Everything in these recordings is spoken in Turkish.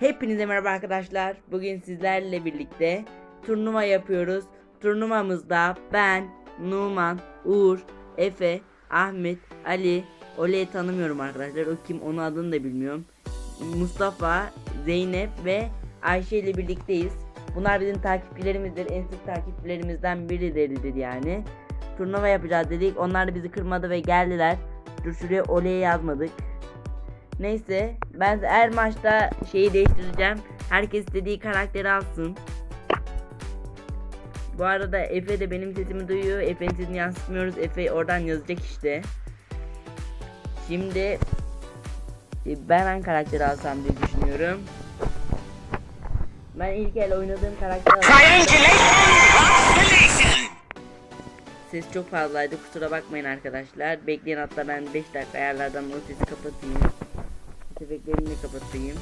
Hepinize merhaba arkadaşlar. Bugün sizlerle birlikte turnuva yapıyoruz. Turnuvamızda ben, Numan, Uğur, Efe, Ahmet, Ali, Ole'yi tanımıyorum arkadaşlar. O kim onun adını da bilmiyorum. Mustafa, Zeynep ve Ayşe ile birlikteyiz. Bunlar bizim takipçilerimizdir. En sık takipçilerimizden birileridir yani. Turnuva yapacağız dedik. Onlar da bizi kırmadı ve geldiler. Dur şuraya Ole'yi yazmadık. Neyse ben her maçta şeyi değiştireceğim. Herkes istediği karakteri alsın. Bu arada Efe de benim sesimi duyuyor. Efe'nin sesini yansıtmıyoruz. Efe oradan yazacak işte. Şimdi e, ben hangi karakteri alsam diye düşünüyorum. Ben ilk el oynadığım karakter Ses çok fazlaydı kusura bakmayın arkadaşlar. Bekleyin hatta ben 5 dakika ayarlardan o sesi kapatayım. Efektlerini de kapatayım.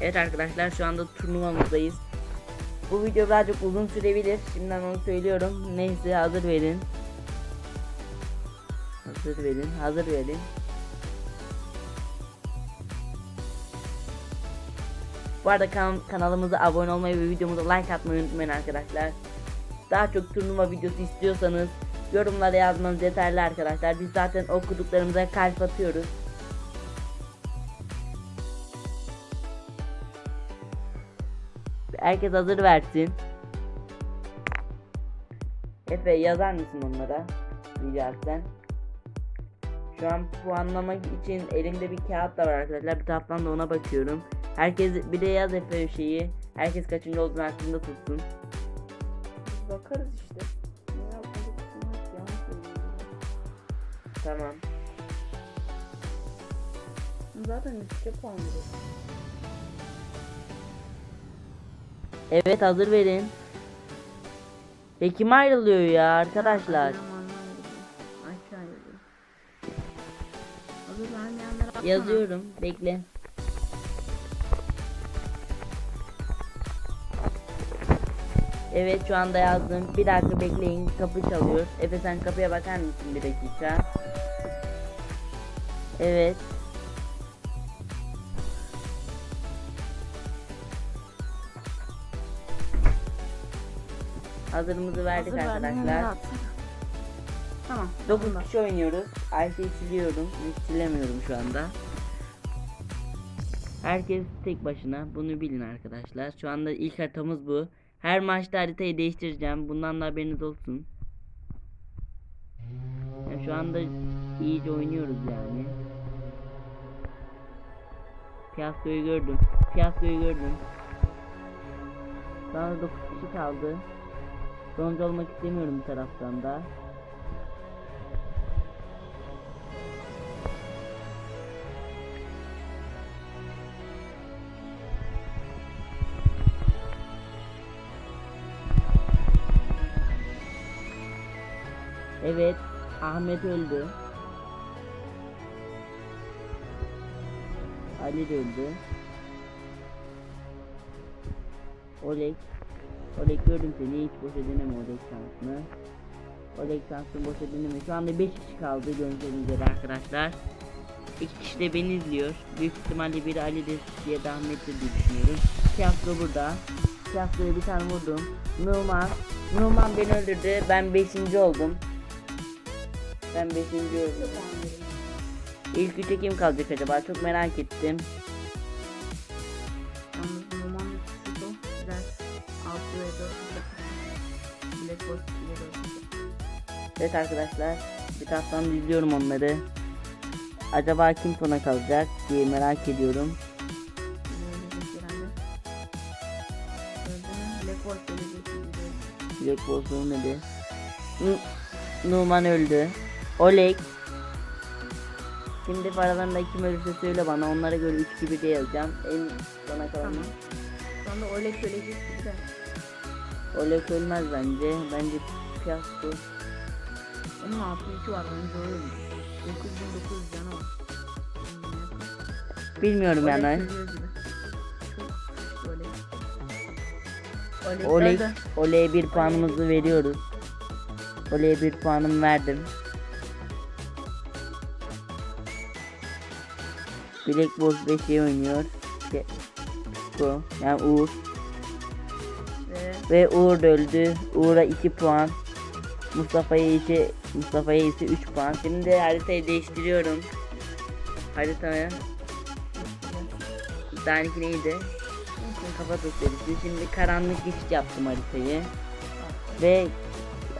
Evet arkadaşlar şu anda turnuvamızdayız. Bu video birazcık uzun sürebilir. Şimdiden onu söylüyorum. Neyse hazır verin. Hazır verin, hazır verin. Bu arada kan- kanalımıza abone olmayı ve videomuza like atmayı unutmayın arkadaşlar. Daha çok turnuva videosu istiyorsanız yorumlara yazmanız yeterli arkadaşlar. Biz zaten okuduklarımıza kalp atıyoruz. Herkes hazır versin. Efe yazar mısın onlara? Rica etsem. Şu an puanlamak için elimde bir kağıt da var arkadaşlar. Bir taraftan da ona bakıyorum. Herkes bir de yaz Efe şeyi. Herkes kaçıncı olduğunu aklında tutsun. Bakarız işte. Ne. Tamam. Zaten düşüşe puan. Evet hazır verin. Ve kim ayrılıyor ya arkadaşlar? Yazıyorum. Bekle. Evet şu anda yazdım. Bir dakika bekleyin. Kapı çalıyor. Efe sen kapıya bakar mısın bir dakika? Evet. Hazırımızı verdik Hazır arkadaşlar. Tamam. 9 kişi oynuyoruz. Ayşe'yi siliyorum. Silemiyorum şu anda. Herkes tek başına. Bunu bilin arkadaşlar. Şu anda ilk haritamız bu. Her maçta haritayı değiştireceğim. Bundan da haberiniz olsun. Ya şu anda iyice oynuyoruz yani. Piyaskoyu gördüm. Piyaskoyu gördüm. Anda 9 kişi kaldı. Sonuncu olmak istemiyorum bir taraftan da. Evet, Ahmet öldü. Ali öldü. Oleg. Oleg gördüm seni hiç boşa deneme Oleg şansını. Oleg şansını boşa deneme. Şu anda 5 kişi kaldı gördüğünüz üzere arkadaşlar. 2 kişi de beni izliyor. Büyük ihtimalle biri Ali'dir diye de Ahmet'tir diye düşünüyorum. Tiyatro burada. Tiyatroya bir tane vurdum. Numan. Numan beni öldürdü. Ben 5. oldum. Ben 5. oldum. İlk üçe kim kalacak acaba? Çok merak ettim. Yalnız Numan ve Tsiko biraz 6 ve 4 Black Box ile 4 Evet arkadaşlar. Bir taraftan izliyorum onları. Acaba kim sona kalacak diye merak ediyorum. Öldü? Black Box ölecek gibi duruyor. Black Bolt ölmedi. Nu- Numan öldü. Oleg. Şimdi paralarında kim ölürse söyle bana. Onlara göre 3 gibi de yazacağım. En sona kalan. Tamam. Anda Oleg ölecek de. Oleg ölmez bence. Bence fiyasko. Onun 6 2 var bence mi? 9900 canı var. Bilmiyorum Oley yani. Oley. Oley. Oley, bir puanımızı veriyoruz. Oleye bir puanım verdim. Black Boss 5 şey oynuyor. Ge- Bu. Yani Uğur. Ve Ve Uğur öldü. Uğur'a 2 puan. Mustafa'ya ise Mustafa'ya ise 3 puan. Şimdi haritayı değiştiriyorum. Haritaya Danki neydi? Kafa serisi. Şimdi karanlık geçiş yaptım haritayı. Ve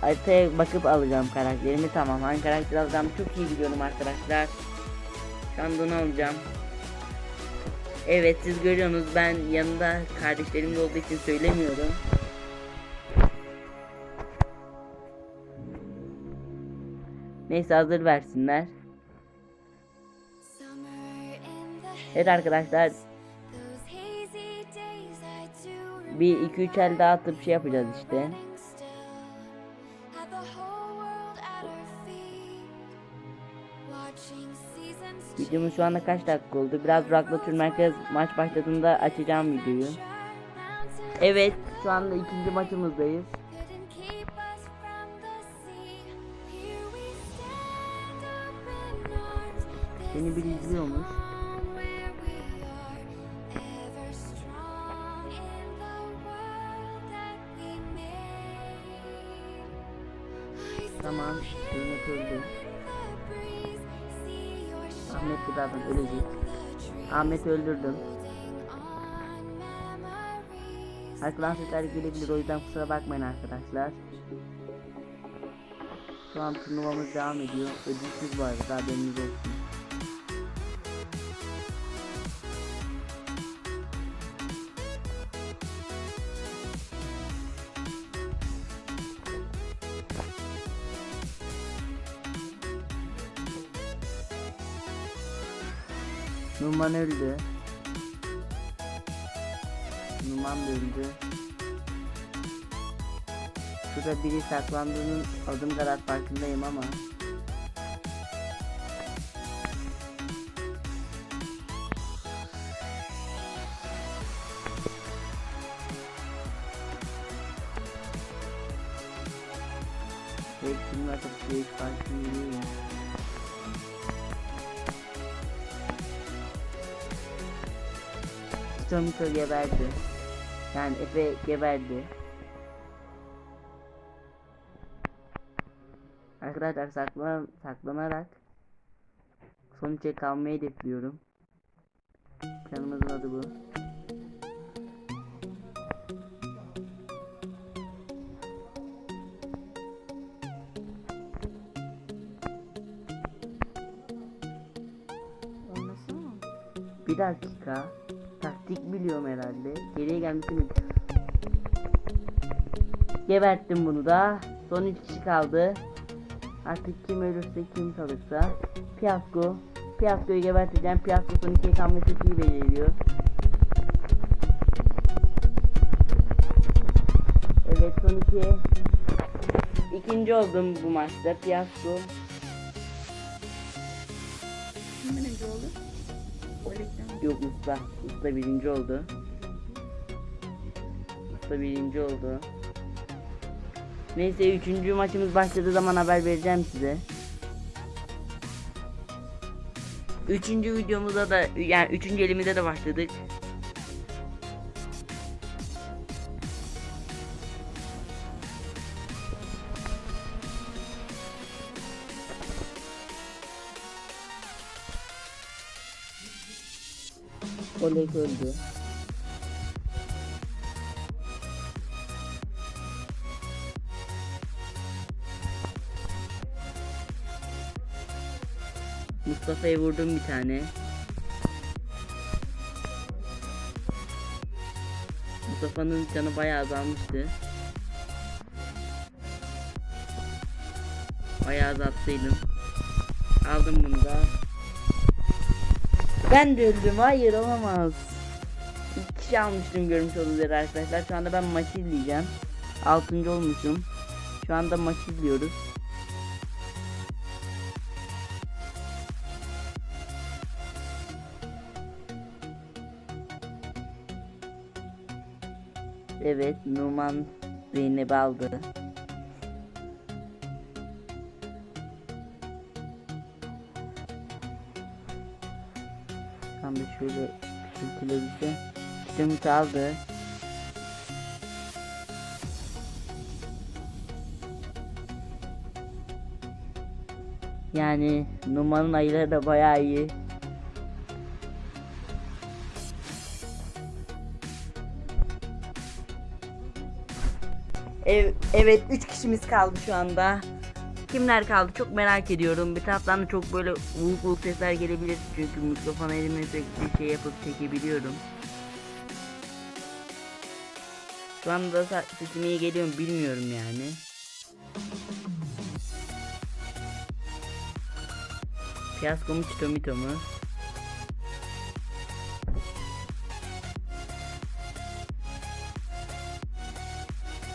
haritaya bakıp alacağım karakterimi. Tamam hangi karakter alacağım çok iyi biliyorum arkadaşlar. Şu an bunu alacağım. Evet siz görüyorsunuz ben yanında kardeşlerim de olduğu için söylemiyorum. Neyse hazır versinler. Evet arkadaşlar bir 2-3 el daha atıp şey yapacağız işte. Videomuz şu anda kaç dakika oldu? Biraz duraklatır merkez maç başladığında açacağım videoyu. Evet şu anda ikinci maçımızdayız. couldn't keep us birazdan ölecek. Ahmet öldürdüm. Arkadan sesler gelebilir o yüzden kusura bakmayın arkadaşlar. Şu an turnuvamız devam ediyor. Ödülsüz bu arada haberiniz olsun. Numan öldü. Numan öldü. Şurada biri saklandığının adım kadar farkındayım ama. Tomito geberdi. Yani Efe geberdi. Arkadaşlar saklan saklanarak son üçe kalmayı hedefliyorum. Planımızın adı bu. Bir dakika. Taktik biliyorum herhalde. Geriye gelmesini Geberttim bunu da. Son 3 kişi kaldı. Artık kim ölürse kim kalırsa. Fiyasko. Fiyasko'yu geberteceğim. Fiyasko son 2'ye kalmayı çok iyi belirliyor. Evet son 2'ye. İkinci oldum bu maçta. Fiyasko. Kim birinci oldu? Olek'ten mi? Yok usta. Usta birinci oldu. Usta birinci oldu. Neyse üçüncü maçımız başladığı zaman haber vereceğim size. Üçüncü videomuza da yani üçüncü elimize de başladık. Olek öldü. Mustafa'ya vurdum bir tane. Mustafa'nın canı bayağı azalmıştı. Bayağı azalttıydım. Aldım bunu da. Ben de. Hayır olamaz. İki kişi almıştım görmüş olduğunuz arkadaşlar. Şu anda ben maçı izleyeceğim. Altıncı olmuşum. Şu anda maçı izliyoruz. Evet Numan Zeynep aldı. Tam da şöyle küçültülebilse. Ümit aldı. Yani Numan'ın ayıları da bayağı iyi. Ev, evet 3 kişimiz kaldı şu anda. Kimler kaldı çok merak ediyorum. Bir taraftan da çok böyle uluk uluk sesler gelebilir. Çünkü mikrofon elime sürekli şey yapıp çekebiliyorum. Şu anda sesim iyi geliyor mu bilmiyorum yani. Fiyasko mu çito mito mu?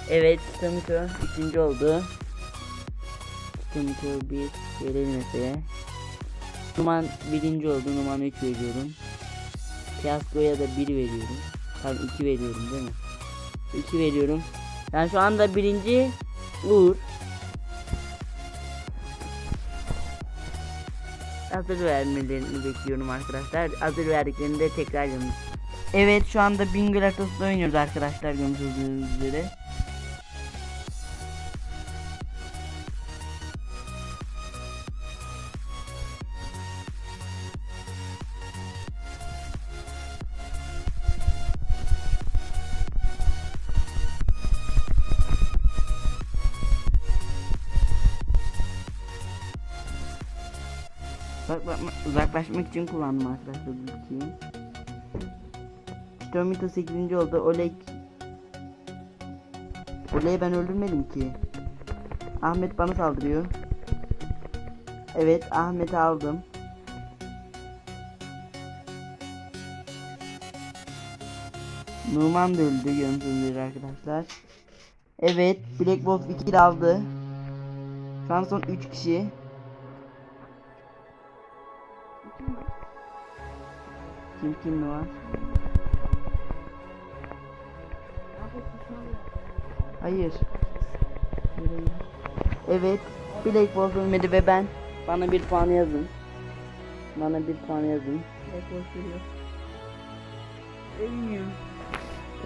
Evet çito mito üçüncü oldu. Mito bir Efe'ye. Numan birinci oldu. Numan 3 veriyorum. Fiyasko'ya da 1 veriyorum. Pardon 2 veriyorum değil mi? 2 veriyorum. Ben şu anda birinci Uğur. Hazır vermelerini bekliyorum arkadaşlar. Hazır verdiklerinde tekrar yanımız. Evet şu anda Bingöl haritasında oynuyoruz arkadaşlar gördüğünüz üzere. Bak, uzaklaşmak için kullandım arkadaşlar bu ikiyi. Stormito 8. oldu. Olek Olek'i ben öldürmedim ki. Ahmet bana saldırıyor. Evet Ahmet'i aldım. Numan da öldü gördüğünüz arkadaşlar. Evet Black Wolf 2 aldı. Şu an son 3 kişi. Kim kim var? Hayır. Evet. Black Wolf ölmedi ve ben. Bana bir puan yazın. Bana bir puan yazın. Black Wolf geliyor. Ölmüyor.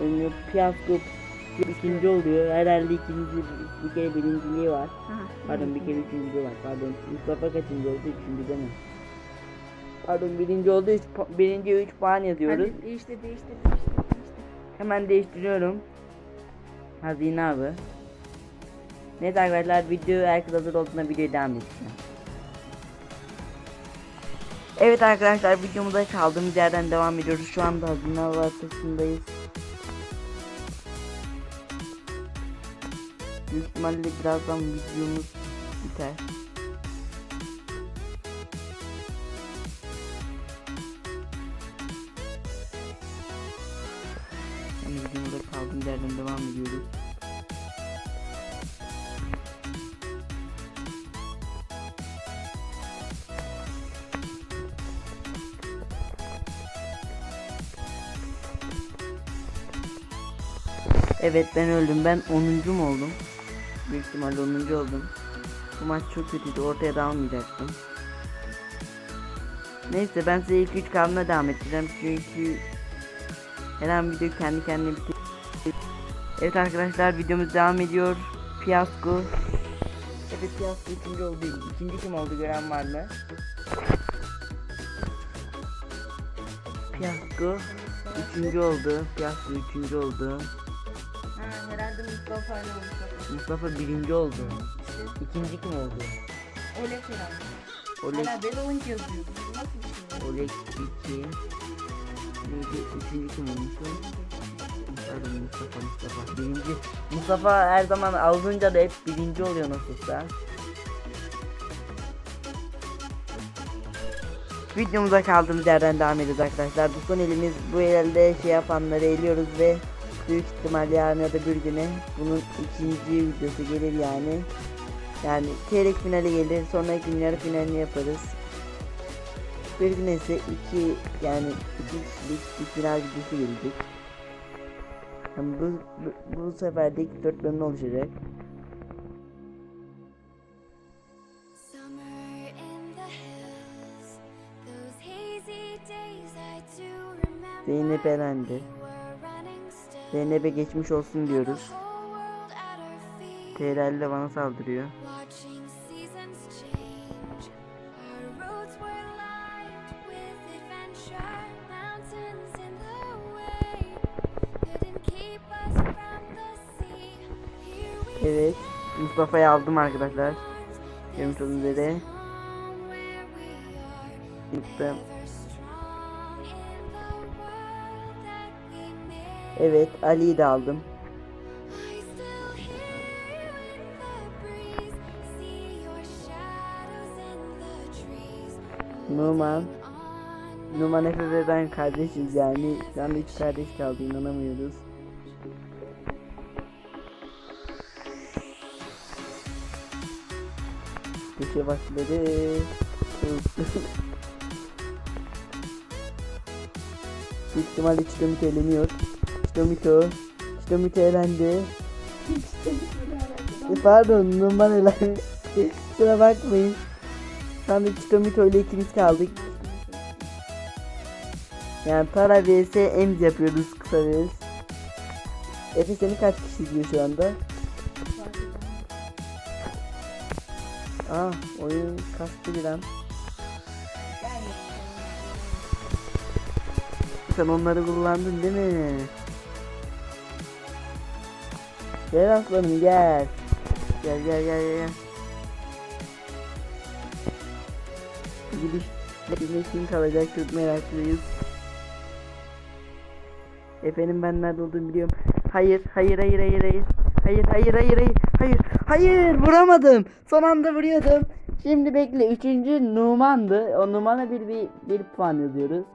Ölmüyor. Fiyasko ikinci oluyor. Herhalde ikinci bir kere birinciliği var. Ha, Pardon bir kere üçüncülüğü var. Pardon. Mustafa kaçıncı oldu? Üçüncü değil mi? Pardon birinci oldu. Üç, pu- birinciye 3 puan yazıyoruz. Hadi değiştir değiştir değiştir değiştir. Hemen değiştiriyorum. Hazine abi. Neyse arkadaşlar video herkes hazır olduğunda videoya devam edeceğim. Evet arkadaşlar videomuza kaldığımız yerden devam ediyoruz. Şu anda hazine avı haritasındayız. Büyük ihtimalle birazdan videomuz biter. Ediyoruz. Evet ben öldüm. Ben 10. mu oldum? Büyük ihtimalle 10. oldum. Bu maç çok kötüydü. Ortaya da almayacaktım. Neyse ben size ilk 3 kalmaya devam edeceğim. Çünkü her an video kendi kendine bitir. Evet arkadaşlar videomuz devam ediyor. Fiyasko. Evet Fiyasko ikinci oldu. İkinci kim oldu gören var mı? Fiyasko üçüncü oldu. Fiyasko üçüncü oldu. Ha herhalde Mustafa ile Mustafa. Mustafa birinci oldu. İkinci kim oldu? Olek herhalde. Oleg, Hala Belo 12 yazıyor. Bu Nasıl bir şey? Oleg iki. Neydi? Üçüncü kim olmuştu? Pardon Mustafa Mustafa. Birinci. Mustafa her zaman alınca da hep birinci oluyor nasılsa. Videomuza kaldığımız yerden devam ediyoruz arkadaşlar. Bu son elimiz bu elde şey yapanları eliyoruz ve büyük ihtimal yarın ya da bir güne bunun ikinci videosu gelir yani. Yani çeyrek finali gelir sonra gün yarı finalini yaparız. Bir güne ise iki yani iki kişilik bir final videosu gelecek. Yani bu, bu, bu sefer de ilk dört bölümde oluşacak. Zeynep elendi. Zeynep'e geçmiş olsun diyoruz. TRL de bana saldırıyor. Mustafa'yı aldım arkadaşlar. Görmüş olduğunuz üzere. made. Evet Ali'yi de aldım. Numan. Numan Efe ve ben kardeşiz yani. Şu anda üç kardeş kaldı inanamıyoruz. Köşe başları. Büyük ihtimalle Çitomit eğleniyor. Çitomito. Çitomito eğlendi. E, Pardon Numan eğlendi. Kusura bakmayın. Şu anda Çitomito ile ikimiz kaldık. Yani para vs emz yapıyoruz kısa vs. Efe seni kaç kişi izliyor şu anda? Aa oyun kastı bir an. Sen onları kullandın değil mi? Gel aslanım. Gel gel gel gel. gel. Gidiş Bizde kim kalacak çok meraklıyız. Efendim ben nerede olduğumu biliyorum. Hayır, hayır, hayır, hayır, hayır. Hayır, hayır, hayır, hayır, hayır. Vuramadım. Son anda vuruyordum. Şimdi bekle. Üçüncü Numan'dı. O Numan'a bir, bir, bir puan yazıyoruz.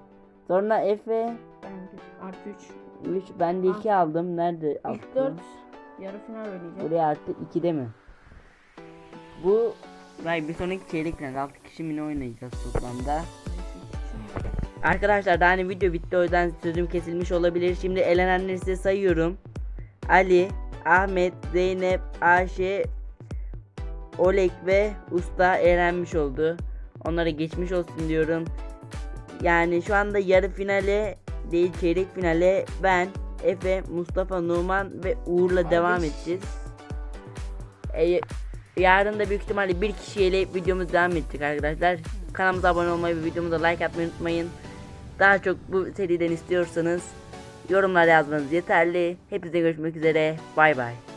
Sonra Efe Ben bir artı 3. 3 ben de 2 aldım. Nerede? İlk attım? 4 yarı final oynayacak. Buraya artı 2'de mi? Bu Vay bir sonraki çeyrek final 6 kişi mi ne oynayacağız toplamda? Arkadaşlar daha hani video bitti o yüzden sözüm kesilmiş olabilir. Şimdi elenenleri size sayıyorum. Ali, Ahmet, Zeynep, Ayşe, Olek ve Usta elenmiş oldu. Onlara geçmiş olsun diyorum. Yani şu anda yarı finale değil çeyrek finale ben, Efe, Mustafa, Numan ve Uğur'la devam edeceğiz. E, yarın da büyük ihtimalle bir kişiyle videomuz devam edecek arkadaşlar. Kanalımıza abone olmayı ve videomuza like atmayı unutmayın. Daha çok bu seriden istiyorsanız yorumlar yazmanız yeterli. Hepinize görüşmek üzere. Bay bay.